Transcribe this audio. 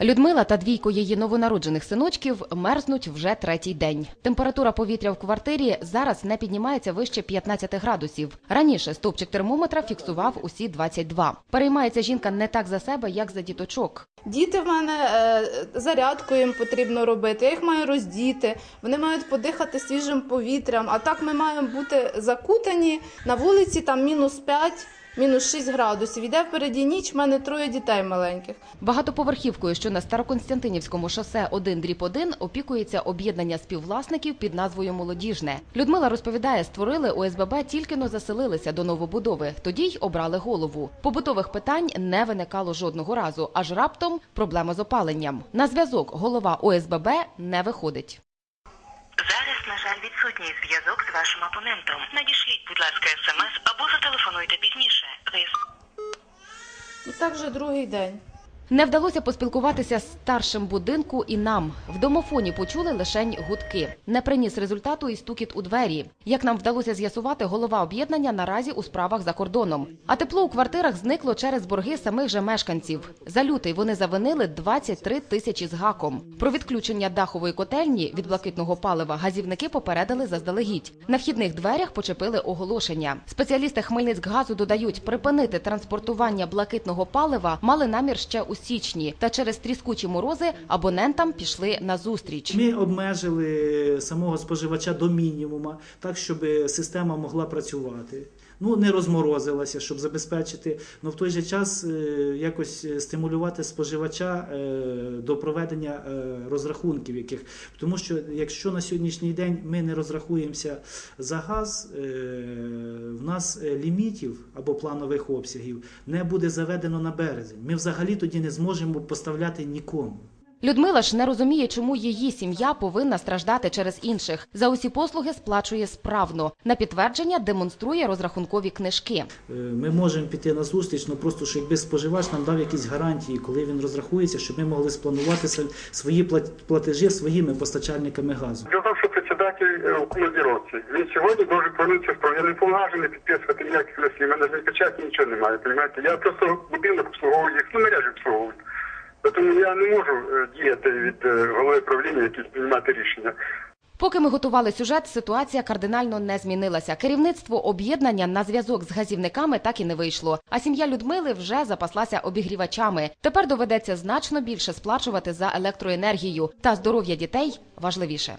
Людмила та двійко її новонароджених синочків мерзнуть вже третій день. Температура повітря в квартирі зараз не піднімається вище 15 градусів. Раніше стопчик термометра фіксував усі 22. Переймається жінка не так за себе, як за діточок. Діти в мене е, зарядку їм потрібно робити. Я їх маю роздіти. Вони мають подихати свіжим повітрям. А так ми маємо бути закутані на вулиці. Там мінус 5, мінус 6 градусів. Іде впереді ніч. в мене троє дітей маленьких. Багатоповерхівкою, що на Староконстянтинівському шосе 1 дріб 1 опікується об'єднання співвласників під назвою Молодіжне. Людмила розповідає, створили ОСББ тільки но заселилися до новобудови. Тоді й обрали голову. Побутових питань не виникало жодного разу, аж раптом проблема з опаленням. На зв'язок голова ОСББ не виходить. Жаль, відсутній зв'язок з вашим опонентом. Надішліть, будь ласка, смс або зателефонуйте пізніше. І так вже другий день. Не вдалося поспілкуватися з старшим будинку і нам. В домофоні почули лишень гудки. Не приніс результату і стукіт у двері. Як нам вдалося з'ясувати, голова об'єднання наразі у справах за кордоном. А тепло у квартирах зникло через борги самих же мешканців. За лютий вони завинили 23 тисячі з гаком. Про відключення дахової котельні від блакитного палива газівники попередили заздалегідь. На вхідних дверях почепили оголошення. Спеціалісти Хмельницькгазу додають, припинити транспортування блакитного палива мали намір ще у січні, та через тріскучі морози абонентам пішли на зустріч. Ми обмежили самого споживача до мінімума, так щоб система могла працювати. Ну, не розморозилася, щоб забезпечити, але в той же час е, якось стимулювати споживача е, до проведення е, розрахунків, яких тому що якщо на сьогоднішній день ми не розрахуємося за газ, е, в нас е, лімітів або планових обсягів не буде заведено на березень. Ми взагалі тоді не зможемо поставляти нікому. Людмила ж не розуміє, чому її сім'я повинна страждати через інших. За усі послуги сплачує справно. На підтвердження демонструє розрахункові книжки. Е, Ми можемо піти на зустріч, але просто що якби споживач нам дав якісь гарантії, коли він розрахується, щоб ми могли спланувати свої плат- платежі своїми постачальниками газу. В председатель э, у командировці. Він сьогодні должен повернутися в. Я не повноважений підписувати ніяких листів. Мене ж печаті нічого немає, розумієте? Я просто будинок обслуговую, їх, ну мережі обслуговую. Тому я не можу е, діяти від е, голови правління, якісь приймати рішення. Поки ми готували сюжет, ситуація кардинально не змінилася. Керівництво об'єднання на зв'язок з газівниками так і не вийшло. А сім'я Людмили вже запаслася обігрівачами. Тепер доведеться значно більше сплачувати за електроенергію. Та здоров'я дітей важливіше.